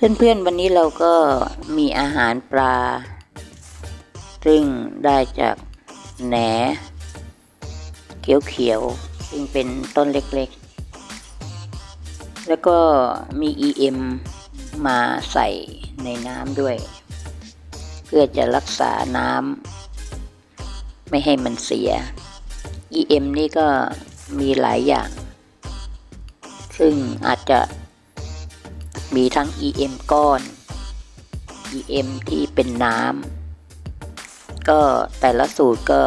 เพื่อนๆวันนี้เราก็มีอาหารปลา ซึ่งได้จากแหนเขียวๆ ซึ่งเป็นต้นเล็กๆ แล้วก็มี EM มาใส่ในน้ำด้วย เพื่อจะรักษาน้ำไม่ให้มันเสีย EM นี่ก็มีหลายอย่าง ซึ่งอาจจะ มีทั้ง EM ก้อน EM ที่เป็นน้ำก็แต่ละสูตรก็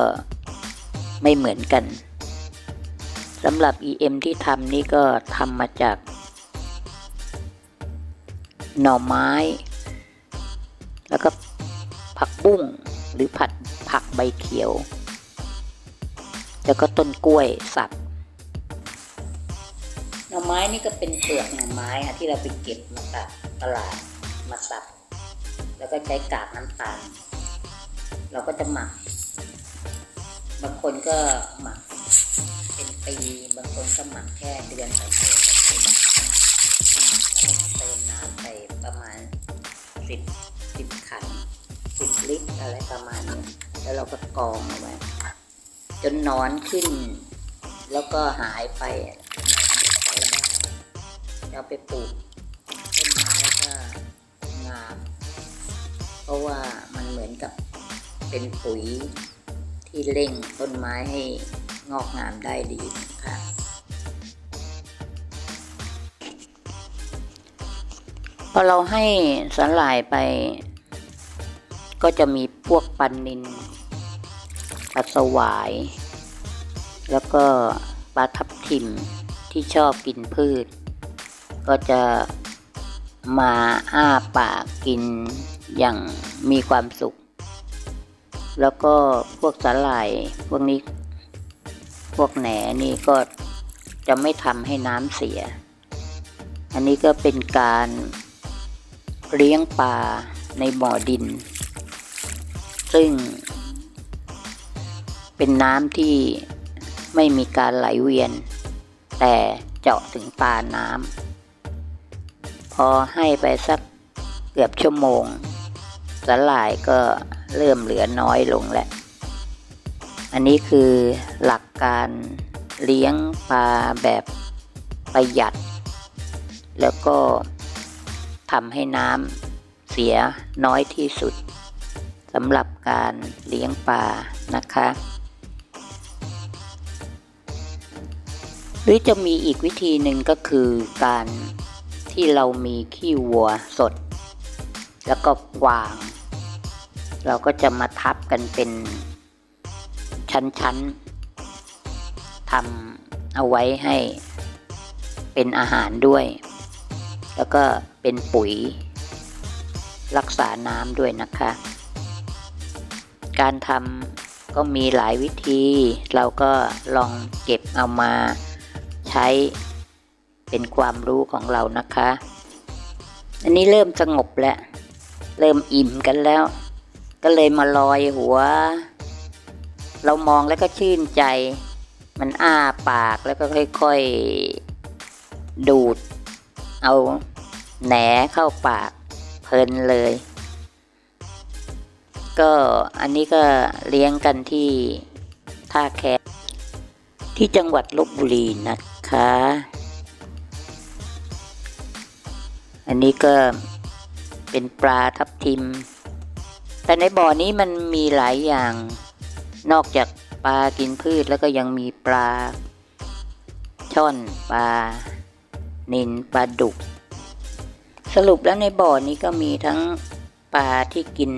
ไม่เหมือนกันสำหรับ EM ที่ทำนี่ก็ทำมาจาก หน่อไม้ แล้วก็ผักบุ้งหรือผัดผักใบเขียว แล้วก็ต้นกล้วยสับ หน่อไม้นี่ก็เป็นเปลือกหน่อไม้อะที่เราไปเก็บมาจากตลาดมาสับแล้วก็ใช้กากน้ำตาลเราก็จะหมัก บางคนก็หมักเป็นปีบางคนก็หมักแค่เดือนสองเดือนก็ใช้ได้แล้วก็เติมน้ำไปประมาณสิบสิบขันสิบลิตรอะไรประมาณนี้แล้วเราก็กรองเอาไว้จนนอนขึ้น แล้วก็หายไป เราไปปลูกต้นไม้ก็งาม เพราะว่ามันเหมือนกับเป็นปุ๋ยที่เร่งต้นไม้ให้งอกงามได้ดีนะคะพอเราให้สาหร่ายไป ก็จะมีพวกปันนินปลาสวาย แล้วก็ปลาทับทิมที่ชอบกินพืช ก็จะมาอ้าปากกินอย่างมีความสุข แล้วก็พวกสาหร่ายพวกนี้ พวกแหนนี่ก็จะไม่ทำให้น้ำเสีย อันนี้ก็เป็นการเลี้ยงปลาในบ่อดิน ซึ่ง เป็นน้ำที่ไม่มีการไหลเวียน แต่เจาะถึงปลาน้ำ อให้ไปสักเกือบชั่วโมงสลายก็เริ่มเหลือน้อยลงแล้ว อันนี้คือหลักการเลี้ยงปลาแบบประหยัด แล้วก็ทำให้น้ำเสียน้อยที่สุดสำหรับการเลี้ยงปลานะคะ หรือจะมีอีกวิธีหนึ่งก็คือการ ที่เรามีขี้วัวสด แล้วก็กวาง เราก็จะมาทับกันเป็นชั้นๆทำเอาไว้ให้เป็นอาหารด้วย แล้วก็เป็นปุ๋ย รักษาน้ำด้วยนะคะ การทำก็มีหลายวิธี เราก็ลองเก็บเอามาใช้ เป็นความรู้ของเรานะคะ อันนี้เริ่มสงบแล้ว เริ่มอิ่มกันแล้ว ก็เลยมาลอยหัว เรามองแล้วก็ชื่นใจ มันอ้าปากแล้วก็ค่อยๆ ดูด เอาแหนเข้าปาก เพลินเลย ก็อันนี้ก็เลี้ยงกันที่ท่าแคที่จังหวัดลบบุรีนะคะ อันนี้ก็เป็นปลาทับทิม แต่ในบ่อนี้มันมีหลายอย่าง นอกจากปลากินพืชแล้วก็ยังมีปลา ช่อนปลานินปลาดุก สรุปแล้วในบ่อนี้ก็มีทั้งปลาที่กิน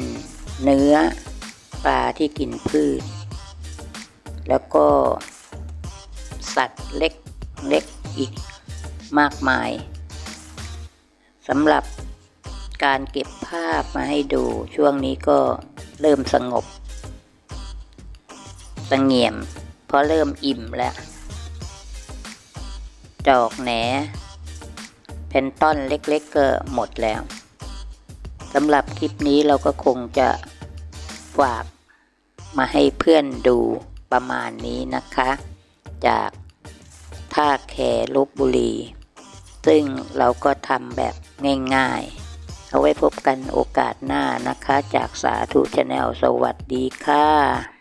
เนื้อ ปลาที่กินพืช แล้วก็สัตว์เล็กเล็กอีกมากมาย สำหรับการเก็บภาพมาให้ดูช่วงนี้ก็เริ่มสงบสงเงียม เพราะเริ่มอิ่มแล้ว จอกแหนเพนต้อนเล็กๆก็หมดแล้วสำหรับคลิปนี้เราก็คงจะฝากมาให้เพื่อนดูประมาณนี้นะคะ จากท่าแคลบบุรี ซึ่งเราก็ทำแบบ ง่ายๆ เอาไว้พบกันโอกาสหน้านะคะ จากสาธุชาแนลสวัสดีค่ะ